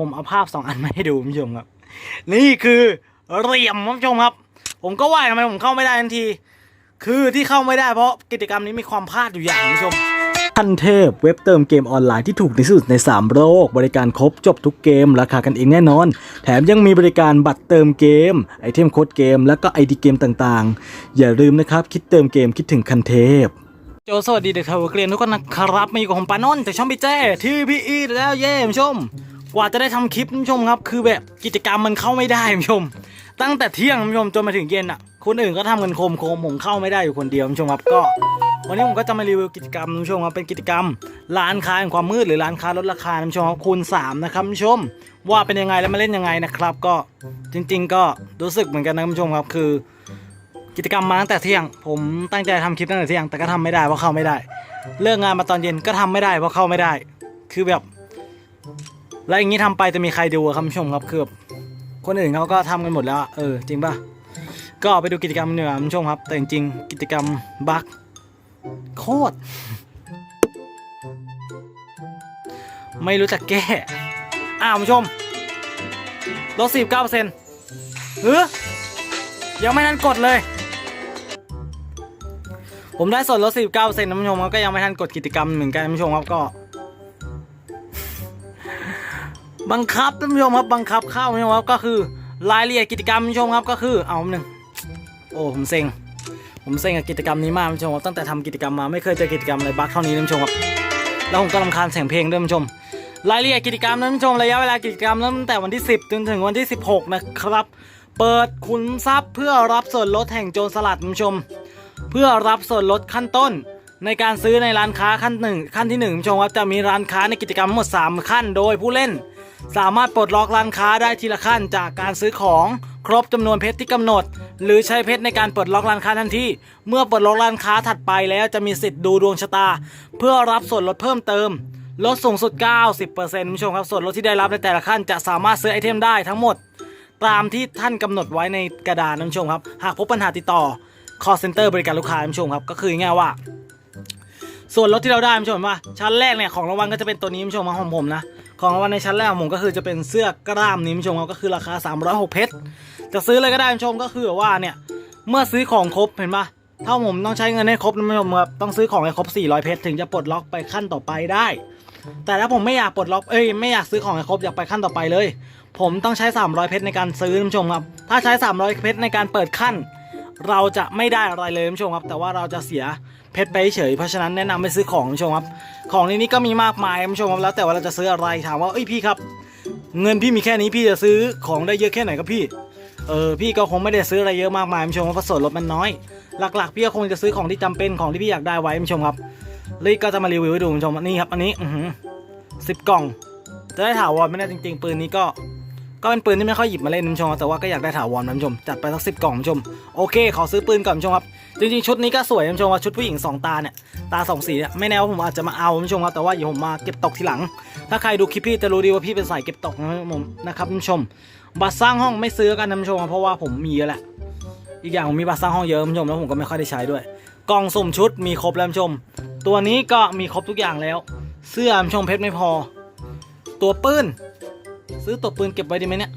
ผมเอาภาพสองอันมาให้ดูคุณผู้ชมครับ นี่คือเหลี่ยมคุณผู้ชมครับ ผมก็ว่าทำไมผมเข้าไม่ได้ทันที คือที่เข้าไม่ได้เพราะกิจกรรมนี้มีความพลาดอยู่อย่างคุณผู้ชมทันเทพเว็บเติมเกมออนไลน์ที่ถูกที่สุดใน 3 โลก บริการครบจบทุกเกม ราคากันเองแน่นอน แถมยังมีบริการบัตรเติมเกม ไอเทมโค้ดเกม แล้วก็ไอดีเกมต่างๆ อย่าลืมนะครับ คิดเติมเกมคิดถึงคันเทพ โจสวัสดีเด็กทาวเกรียนทุกคนนะครับมาอยู่กับผมปานนท์จากช่องพี่แจ้ที่พี่อีแล้วเย่คุณผู้ชม กว่าจะได้ทำคลิปคุณผู้ชมครับ คือแบบกิจกรรมมันเข้าไม่ได้คุณผู้ชม ตั้งแต่เที่ยงคุณผู้ชมจนมาถึงเย็นอะ คนอื่นก็ทำกันโคมโคมผมเข้าไม่ได้อยู่คนเดียวคุณผู้ชมครับก็วันนี้ผมก็จะมารีวิวกิจกรรมคุณผู้ชมครับเป็นกิจกรรม ร้านค้าแห่งความมืดหรือร้านค้าลดราคาคุณผู้ชมครับคูณ3นะครับคุณผู้ชม ว่าเป็นยังไงแล้วมาเล่นยังไงนะครับ ก็จริง ๆ ก็รู้สึกเหมือนกันนะคุณผู้ชมครับคือ กิจกรรมมาตั้งแต่เที่ยง ผมตั้งใจทำคลิปตั้งแต่เที่ยงแต่ก็ทำไม่ได้เพราะเข้าไม่ได้ เลิกงานมาตอนเย็นก็ทำไม่ได้เพราะเข้าไม่ได้ คือแบบ แล้วอย่างนี้ทำไปจะมีใครดูครับชมครับคือคนอื่นเขาก็ทำกันหมดแล้วเออจริงป่ะก็ไปดูกิจกรรมเหนือคุณผู้ชมครับ แต่จริงๆกิจกรรมบักโคตรไม่รู้จักแก้อ้าวคุณชมลดสิบเก้าเปอร์เซ็นต์เฮ้ยยังไม่ทันกดเลย ผมได้ส่วนลด49%นะคุณผู้ชมครับก็ยังไม่ทันกดกิจกรรมเหมือนกันคุณผู้ชมครับก็ บังคับท่านผู้ชมครับบังคับเข้าคุณผู้ชมครับก็คือรายละเอียดกิจกรรมคุณผู้ชมครับก็คือเอาหนึ่งโอ้ผมเซ็งผมเซ็งกับกิจกรรมนี้มากคุณผู้ชมครับตั้งแต่ทำกิจกรรมมาไม่เคยเจอกิจกรรมอะไรบั๊กเท่านี้นะคุณผู้ชมครับแล้วผมก็รำคาญเสียงเพลงด้วยคุณผู้ชมรายละเอียดกิจกรรมนะคุณผู้ชมระยะเวลากิจกรรมเริ่มตั้งแต่วันที่ 10 จนถึงวันที่ 16 นะครับ เปิดขุนทรัพย์เพื่อรับส่วนลดแห่งโจรสลัดคุณผู้ชม เพื่อรับส่วนลดขั้นต้นในการซื้อในร้านค้าขั้นหนึ่งขั้นที่หนึ่งผู้ชมครับจะมีร้านค้าในกิจกรรมทั้งหมด 3 ขั้นโดยผู้เล่น สามารถปลดล็อกร้านค้าได้ทีละขั้นจากการซื้อของครบจำนวนเพชรที่กำหนด หรือใช้เพชรในการปลดล็อกร้านค้าทันทีเมื่อปลดล็อกร้านค้าถัดไปแล้วจะมีสิทธิ์ดูดวงชะตา เพื่อรับส่วนลดเพิ่มเติมลดสูงสุด 90%คุณผู้ชมครับส่วนลดที่ได้รับในแต่ละขั้นจะสามารถซื้อไอเทมได้ทั้งหมด ตามที่ท่านกำหนดไว้ในกระดานคุณผู้ชมครับ หากพบปัญหาติดต่อ call center บริการลูกค้าคุณผู้ชมครับ ก็คือง่ายว่า ส่วนลดที่เราได้คุณผู้ชมว่าชั้นแรกเนี่ยของรางวัลก็จะเป็นตัวนี้คุณผู้ชมของผมนะ ของรางวัลในชั้นแรกของผมก็คือจะเป็นเสื้อกล้ามนี้ผู้ชมครับก็คือราคา 306เพชรจะซื้ออะไรก็ได้ผู้ชมก็คือแบบว่าเนี่ยเมื่อซื้อของครบเห็นปะถ้าผมต้องใช้เงินให้ครบนะผู้ชมครับต้องซื้อของให้ครบ 400 เพชรถึงจะปลดล็อกไปขั้นต่อไปได้ แต่ถ้าผมไม่อยากปลดล็อกเอ้ยไม่อยากซื้อของให้ครบอยากไปขั้นต่อไปเลย ผมต้องใช้ 300 เพชรในการซื้อผู้ชมครับถ้าใช้ 300 เพชรในการเปิดขั้น เราจะไม่ได้อะไรเลยผู้ชมครับ แต่ว่าเราจะเสีย เพชรไปเฉยเพราะฉะนั้นแนะนำไปซื้อของชมครับ ของในนี้ก็มีมากมายท่านผู้ชมครับแล้วแต่ว่าเราจะซื้ออะไรถามว่าเอ้ยพี่ครับ เงินพี่มีแค่นี้พี่จะซื้อของได้เยอะแค่ไหนครับพี่เออพี่ก็คงไม่ได้ซื้ออะไรเยอะมากมายท่านผู้ชมเพราะส่วนลดมันน้อย หลักๆ พี่ก็คงจะซื้อของที่จำเป็นของที่พี่อยากได้ไว้ผู้ชมครับเลยก็จะมารีวิวให้ดูท่านผู้ชมนี่ครับอันนี้อือหือสิบกล่อง จะได้ถาวรไม่ได้จริง ๆ ปืนนี้ก็ ก็เป็นปืนที่ไม่ค่อยหยิบมาเล่นคุณผู้ชมแต่ว่าก็อยากได้ถาวรนะคุณผู้ชม จัดไปสักสิบกล่องคุณผู้ชม โอเค ขอซื้อปืนก่อนคุณผู้ชมครับ จริงๆ ชุดนี้ก็สวยคุณผู้ชมว่าชุดผู้หญิงสองตาเนี่ย ตาสองสีเนี่ย ไม่แน่ว่าผมอาจจะมาเอาคุณผู้ชมครับ แต่ว่าเดี๋ยวผมมาเก็บตกทีหลัง ถ้าใครดูคลิปพี่จะรู้ดีว่าพี่เป็นสายเก็บตกนะครับผมนะครับคุณผู้ชม บัตรสร้างห้องไม่ซื้อกันนะคุณผู้ชมเพราะว่าผมมีเยอะแหละ อีกอย่างผมมีบัตรสร้างห้องเยอะคุณผู้ชมแล้วผมก็ไม่ค่อยได้ใช้ด้วย กล่องสุ่มชุดมีครบแล้วคุณผู้ชม ตัวนี้ก็มีครบทุกอย่างแล้ว เสื้อคุณผู้ชมเพชรไม่พอ ตัวปืน ซื้อตัวปืนเก็บไว้ดีไหมเนี่ย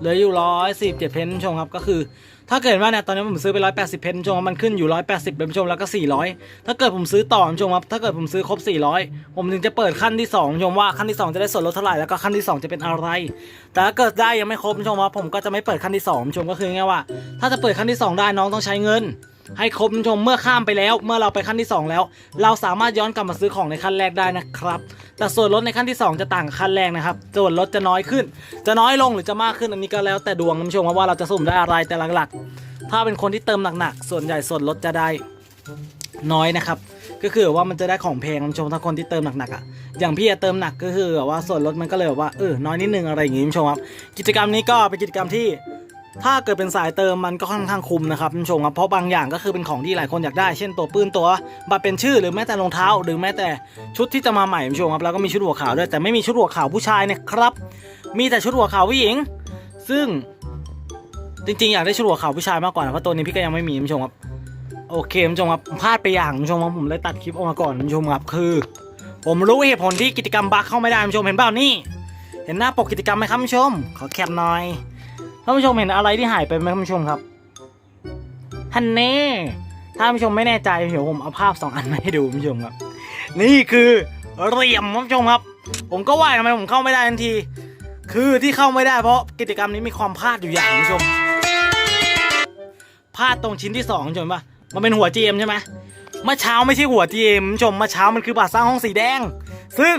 เหลืออยู่ร้อยสิบเจ็ดเพนชมครับก็คือ ถ้าเกิดว่าเนี่ยตอนนี้ผมซื้อไปร้อยแปดสิบเพนชมมันขึ้นอยู่ร้อยแปดสิบเป็นผู้ชมแล้วก็สี่ร้อยถ้าเกิดผมซื้อต่อชมครับถ้าเกิดผมซื้อครบสี่ร้อยผมถึงจะเปิดขั้นที่สองชมว่าขั้นที่สองจะได้ส่วนลดเท่าไหร่แล้วก็ขั้นที่สองจะเป็นอะไร แต่ถ้าเกิดได้ยังไม่ครบชมครับผมก็จะไม่เปิดขั้นที่สองชมก็คือไงว่า ถ้าจะเปิดขั้นที่สองได้น้องต้องใช้เงิน ให้ครบชมเมื่อข้ามไปแล้ว เมื่อเราไปขั้นที่ 2 แล้ว เราสามารถย้อนกลับมาซื้อของในขั้นแรกได้นะครับ แต่ส่วนลดในขั้นที่ 2 จะต่างกับขั้นแรกนะครับ ส่วนลดจะน้อยขึ้น จะน้อยลงหรือจะมากขึ้นอันนี้ก็แล้วแต่ดวงคุณผู้ชมว่าเราจะสุ่มได้อะไรแต่หลักๆ ถ้าเป็นคนที่เติมหนักๆส่วนใหญ่ส่วนลดจะได้น้อยนะครับ ก็คือว่ามันจะได้ของแพงคุณผู้ชมถ้าคนที่เติมหนักๆอะ อย่างพี่เติมหนักก็คือแบบว่าส่วนลดมันก็เลยแบบว่าเออน้อยนิดนึงอะไรอย่างงี้คุณผู้ชมครับ กิจกรรมนี้ก็เป็นกิจกรรมที่ ถ้าเกิดเป็นสายเติมมันก็ค่อนข้างคุ้มนะครับคุณผู้ชมครับเพราะบางอย่างก็คือเป็นของที่หลายคนอยากได้เช่นตัวปืนตัวบัตรเป็นชื่อหรือแม้แต่รองเท้า หรือแม้แต่ชุดที่จะมาใหม่คุณผู้ชมครับแล้วก็มีชุดหัวขาวด้วยแต่ไม่มีชุดหัวขาวผู้ชายนะครับ มีแต่ชุดหัวขาวผู้หญิง ซึ่งจริงๆอยากได้ชุดหัวขาวผู้ชายมากกว่านะเพราะตัวนี้พี่ก็ยังไม่มีคุณผู้ชมครับโอเคคุณผู้ชมครับพลาดไปอย่างคุณผู้ชมครับผมเลยตัดคลิปออกมาก่อนคุณผู้ชมครับคือ ผมรู้เหตุผลที่กิจกรรมบัคเข้าไม่ได้คุณผู้ชมเห็นเปล่านี่ เห็นหน้าปกกิจกรรมไหมครับท่านชม ขอแคปหน่อย ท่านผู้ชมเห็นอะไรที่หายไปไหมท่านผู้ชมครับฮันเน่ถ้าท่านผู้ชมไม่แน่ใจเดี๋ยวผมเอาภาพสองอันมาให้ดูท่านผู้ชมครับ นี่คือเหลี่ยมท่านผู้ชมครับ ผมก็ว่าทำไมผมเข้าไม่ได้ทันที คือที่เข้าไม่ได้เพราะกิจกรรมนี้มีความพลาดอยู่อย่างท่านผู้ชมพลาดตรงชิ้นที่สองท่านผู้ชมปะมันเป็นหัว GM ใช่ไหมเมื่อเช้าไม่ใช่หัว GM ท่านผู้ชมเมื่อเช้ามันคือบัตรสร้างห้องสีแดง ซึ่ง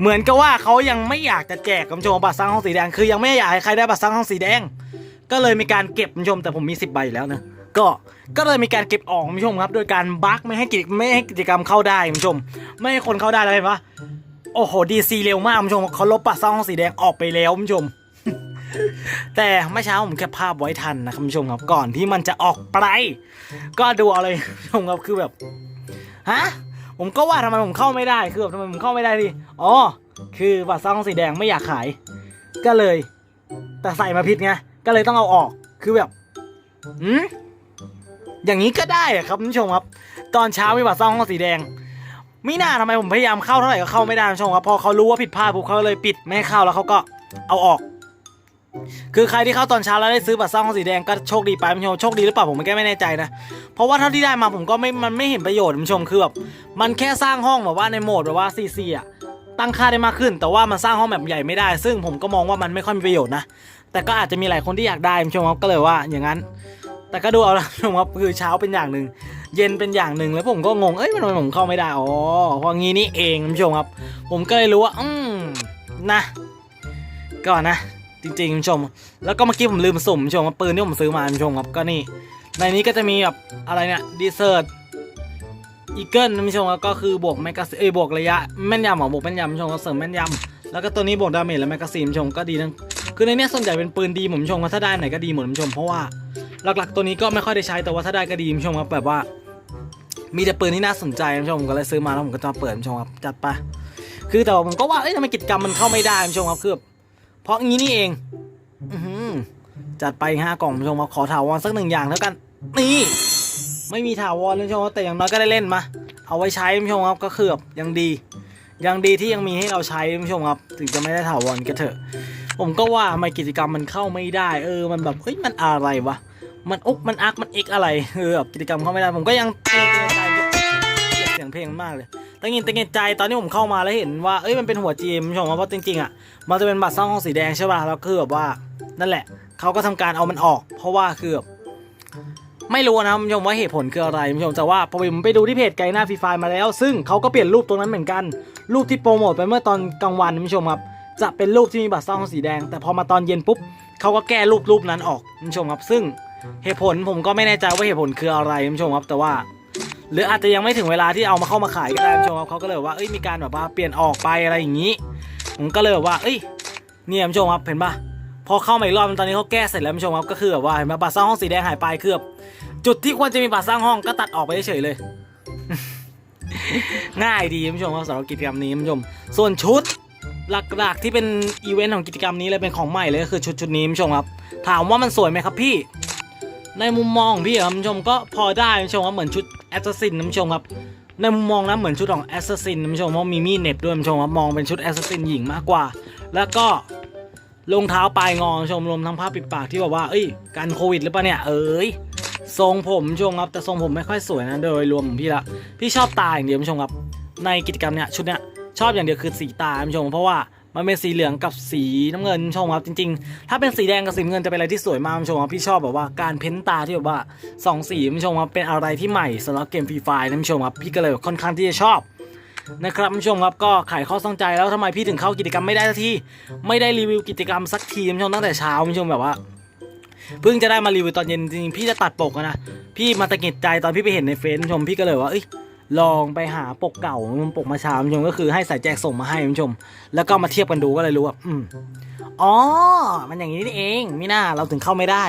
เหมือนกับว่าเขายังไม่อยากจะแจกคุณผู้ชมบัตรสร้างห้องสีแดงคือยังไม่อยากให้ใครได้บัตรสร้างห้องสีแดง ก็เลยมีการเก็บคุณผู้ชมแต่ผมมี 10 ใบอยู่แล้วนะก็ก็เลยมีการเก็บออกคุณผู้ชมครับ โดยการบั๊กไม่ให้กิจไม่ให้กิจกรรมเข้าได้คุณผู้ชม ไม่ให้คนเข้าได้เลยเห็นปะโอ้โหดีซีเร็วมากคุณผู้ชมเขาลบบัตรสร้างห้องสีแดงออกไปแล้วคุณผู้ชม แต่เมื่อเช้าผมแค่ภาพไว้ทันนะคุณผู้ชมครับก่อนที่มันจะออกไป ก็ดูเอาเลยคุณผู้ชมครับคือแบบฮะ ผมก็ว่าทำไมผมเข้าไม่ได้ คือแบบทำไมผมเข้าไม่ได้ดิอ๋อ คือบัตรสร้างห้องสีแดงไม่อยากขาย ก็เลย แต่ใส่มาผิดไง ก็เลยต้องเอาออก คือแบบอืมอย่างนี้ก็ได้อะครับคุณผู้ชมครับ ตอนเช้ามีบัตรสร้างห้องสีแดงไม่น่าทำไมผมพยายามเข้าเท่าไหร่ก็เข้าไม่ได้คุณผู้ชมครับ พอเขารู้ว่าผิดพลาดปุ๊บเขาเลยปิดไม่ให้เข้าแล้วเขาก็เอาออก คือใครที่เข้าตอนเช้าแล้วได้ซื้อบัตรสร้างห้องสีแดงก็โชคดีไปคุณผู้ชมโชคดีหรือเปล่าผมก็ไม่แน่ใจนะ เพราะว่าเท่าที่ได้มาผมก็ไม่มันไม่เห็นประโยชน์คุณผู้ชมคือแบบมันแค่สร้างห้องแบบว่าในโหมดแบบว่าซีซีอะตั้งค่าได้มากขึ้น แต่ว่ามันสร้างห้องแบบใหญ่ไม่ได้ ซึ่งผมก็มองว่ามันไม่ค่อยมีประโยชน์นะแต่ก็อาจจะมีหลายคนที่อยากได้คุณผู้ชมครับก็เลยว่าอย่างนั้น แต่ก็ดูเอาละคุณผู้ชมครับคือเช้าเป็นอย่างหนึ่งเย็นเป็นอย่างหนึ่งแล้วผมก็งงเอ้ยทำไมผมเข้าไม่ได้อ๋อเพราะงี้นี่เองคุณผู้ชมครับ ผมก็เลยรู้ว่าอืมนะก่อนนะ จริงๆคุณผู้ชม แล้วก็เมื่อกี้ผมลืมสุ่มคุณผู้ชมว่าปืนที่ผมซื้อมาคุณผู้ชมครับก็นี่ ในนี้ก็จะมีแบบอะไรเนี่ยดีเซอร์อีเกิลคุณผู้ชมครับก็คือบวกแมกกาซีเอ้ยบวกระยะแม่นยำหรอบวกแม่นยำคุณผู้ชมครับเสริมแม่นยำแล้วก็ตัวนี้บวกดาเมจและแมกกาซีนคุณผู้ชมก็ดีทั้งคือในเนี้ยส่วนใหญ่เป็นปืนดีผมคุณผู้ชมว่าถ้าได้ไหนก็ดีหมดคุณผู้ชม เพราะว่าหลักๆตัวนี้ก็ไม่ค่อยได้ใช้แต่ว่าถ้าได้ก็ดีคุณผู้ชมครับแบบว่า มีแต่ปืนที่น่าสนใจคุณผู้ชมผมก็เลยซื้อมาแล้วผมก็จะมาเปิดคุณผู้ชมครับจัดไปคือแต่ว่าผมก็ว่าเอ้ยทำไมกิจกรรมมันเข้าไม่ได้คุณผู้ชมครับคือ เพราะงี้นี่เองอืจัดไปห้ากล่องคุณผู้ชมมาขอถาวรสักหนึ่งอย่างแล้วกันนี่ไม่มีถาวรเลยคุณผู้ชมแต่อย่างน้อยก็ได้เล่นมา เอาไว้ใช้ผู้ชมครับก็คือแบบยังดี ยังดีที่ยังมีให้เราใช้ผู้ชมครับ ถึงจะไม่ได้ถาวรก็เถอะ ผมก็ว่าทำไมกิจกรรมมันเข้าไม่ได้ เออมันแบบเฮ้ยมันอะไรวะมันอุกมันอักมันเอกอะไรเออแบบกิจกรรมเข้าไม่ได้ผมก็ยังเตือนใจเกลียดเสียงเพลงมากเลย ตั้งยินตั้งใจตอนที่ผมเข้ามาแล้วเห็นว่าเอ้ยมันเป็นหัวจีมชมครับเพราะจริงๆอะมันจะเป็นบัตรสร้างห้องสีแดงใช่ป่ะแล้วคือแบบว่านั่นแหละเขาก็ทำการเอามันออก เพราะว่าคือแบบไม่รู้นะคุณผู้ชมว่าเหตุผลคืออะไรคุณผู้ชมแต่ว่าพอผมไปดูที่เพจไกด์หน้าฟรีไฟมาแล้ว ซึ่งเขาก็เปลี่ยนรูปตรงนั้นเหมือนกัน รูปที่โปรโมทไปเมื่อตอนกลางวันคุณผู้ชมครับจะเป็นรูปที่มีบัตรสร้างห้องสีแดง แต่พอมาตอนเย็นปุ๊บเขาก็แก้รูปรูปนั้นออกคุณผู้ชมครับ ซึ่งเหตุผลผมก็ไม่แน่ใจว่าเหตุผลคืออะไรคุณผู้ชมครับแต่ว่า หรืออาจจะยังไม่ถึงเวลาที่เอามาเข้ามาขายก็ได้คุณผู้ชมครับเขาก็เลยว่าเอ้ยมีการแบบว่าเปลี่ยนออกไปอะไรอย่างนี้ ผมก็เลยแบบว่า เอ้ยเนี่ยคุณผู้ชมครับเห็นปะพอเข้ามาอีกรอบตอนนี้เขาแก้เสร็จแล้วคุณผู้ชมครับก็คือแบบว่าเห็นปะบัตรสร้างห้องสีแดงหายไปคือแบบจุดที่ควรจะมีบัตรสร้างห้องก็ตัดออกไปเฉยเลย ง่ายดีคุณผู้ชมครับสำหรับกิจกรรมนี้คุณผู้ชม ส่วนชุดหลักๆที่เป็นอีเวนต์ของกิจกรรมนี้เลยเป็นของใหม่เลยก็คือชุดชุดนี้คุณผู้ชมครับ ถามว่ามันสวยไหมครับพี่ ในมุมมองของพี่คุณผู้ชมก็พอได้คุณผู้ชมครับเหมือนชุดแอสซัสซินคุณผู้ชมครับในมุมมองนะเหมือนชุดของแอสซัสซินคุณผู้ชมเพราะมีมีดเน็บด้วยคุณผู้ชมครับมองเป็นชุดแอสซัสซินหญิงมากกว่า แล้วก็รองเท้าปลายงอคุณผู้ชมรวมทั้งผ้าปิดปากที่แบบว่าเอ้ยกันโควิดหรือเปล่าเนี่ยเอ้ยทรงผมชมครับแต่ทรงผมไม่ค่อยสวยนะโดยรวมของพี่ละพี่ชอบตาอย่างเดียวชมครับในกิจกรรมเนี่ยชุดเนี้ยชอบอย่างเดียวคือสีตาชมเพราะว่า มันเป็นสีเหลืองกับสีน้ำเงินชมครับจริงๆ ถ้าเป็นสีแดงกับสีเงินจะเป็นอะไรที่สวยมากชมครับพี่ชอบแบบว่าการเพ้นตาที่แบบว่าสองสีชมครับเป็นอะไรที่ใหม่สำหรับเกมฟรีไฟนะชมครับพี่ก็เลยค่อนข้างที่จะชอบนะครับผู้ชมครับก็ไขข้อสงใจแล้วทำไมพี่ถึงเข้ากิจกรรมไม่ได้สักทีไม่ได้รีวิวกิจกรรมสักทีผู้ชมตั้งแต่เช้าผู้ชมแบบว่าเพิ่งจะได้มารีวิวตอนเย็นจริงๆพี่จะตัดปกนะพี่มาตะกิดใจตอนพี่ไปเห็นในเฟซผู้ชมพี่ก็เลยว่าเอ้ย ลองไปหาปกเก่าปกมาช้าคุณผู้ชมก็คือให้สายแจกส่งมาให้คุณผู้ชม แล้วก็มาเทียบกันดูก็เลยรู้ว่าอืมอ๋อ มันอย่างนี้นี่เองมิน่าเราถึงเข้าไม่ได้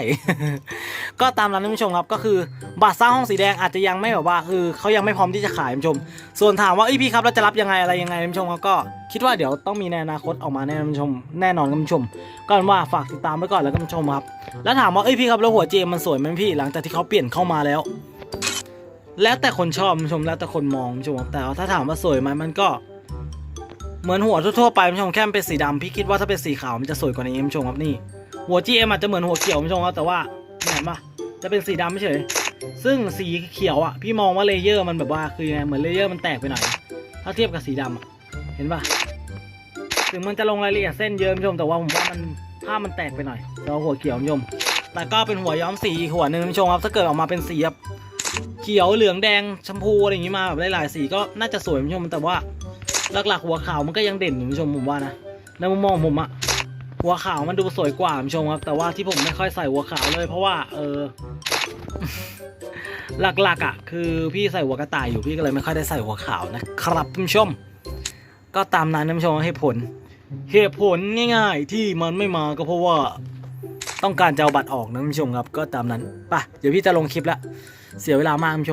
ก็ตามนั้นคุณผู้ชมครับก็คือบัตรสร้างห้องสีแดงอาจจะยังไม่แบบว่าคือเขายังไม่พร้อมที่จะขายคุณผู้ชม ส่วนถามว่าอ้ยพี่ครับเราจะรับยังไงอะไรยังไงคุณผู้ชมก็คิดว่าเดี๋ยวต้องมีในอนาคตออกมาแน่คุณผู้ชมแน่นอนคุณผู้ชมก็เป็นว่าฝากติดตามไว้ก่อนแล้วคุณผู้ชมครับ แล้วถามว่าเอ้ยพี่ครับแล้วหัวเจมมันสวยไหมพี่หลังจากที่เขาเปลี่ยนเข้ามาแล้ว แล้วแต่คนชอบชมแล้วแต่คนมองชมแต่ว่าถ้าถามว่าสวยไหมมันก็ เหมือนหัวทั่วๆไปชมแค่มันเป็นสีดำพี่คิดว่าถ้าเป็นสีขาวมันจะสวยกว่านี้ชมครับนี่หัว GM อาจจะเหมือนหัวเขียวชมครับแต่ว่าเห็นปะจะเป็นสีดำเฉยซึ่งสีเขียวอะพี่มองว่าเลเยอร์มันแบบว่าคือยังไงเหมือนเลเยอร์มันแตกไปหน่อยถ้าเทียบกับสีดำอะเห็นปะถึงมันจะลงรายละเอียดเส้นเยอะชมแต่ว่าผมว่ามันภาพมันแตกไปหน่อยเราหัวเขียวชมแต่ก็เป็นหัวย้อมสีอีกหัวหนึ่งชมครับถ้าเกิดออกมาเป็นสีแบบ เขียวเหลืองแดงชมพูอะไรอย่างงี้มาแบบหลายๆสีก็น่าจะสวยคุณผู้ชมแต่ว่าหลักๆ หัวขาวมันก็ยังเด่นคุณผู้ชมผมว่านะในมุมมองผมอะหัวขาวมันดูสวยกว่าคุณผู้ชมครับ แต่ว่าที่ผมไม่ค่อยใส่หัวขาวเลย เพราะว่าเออหลักๆอะคือพี่ใส่หัวกระต่ายอยู่พี่ก็เลยไม่ค่อยได้ใส่หัวขาวนะครับคุณผู้ชม ก็ตามนั้นคุณผู้ชมเหตุผลเหตุผลง่ายๆ ที่มันไม่มาก็เพราะว่าต้องการจะเอาบัตรออกนะคุณผู้ชมครับ ก็ตามนั้นไปเดี๋ยวพี่จะลงคลิปแล้ว เสียเวลามากคุณผู้ชม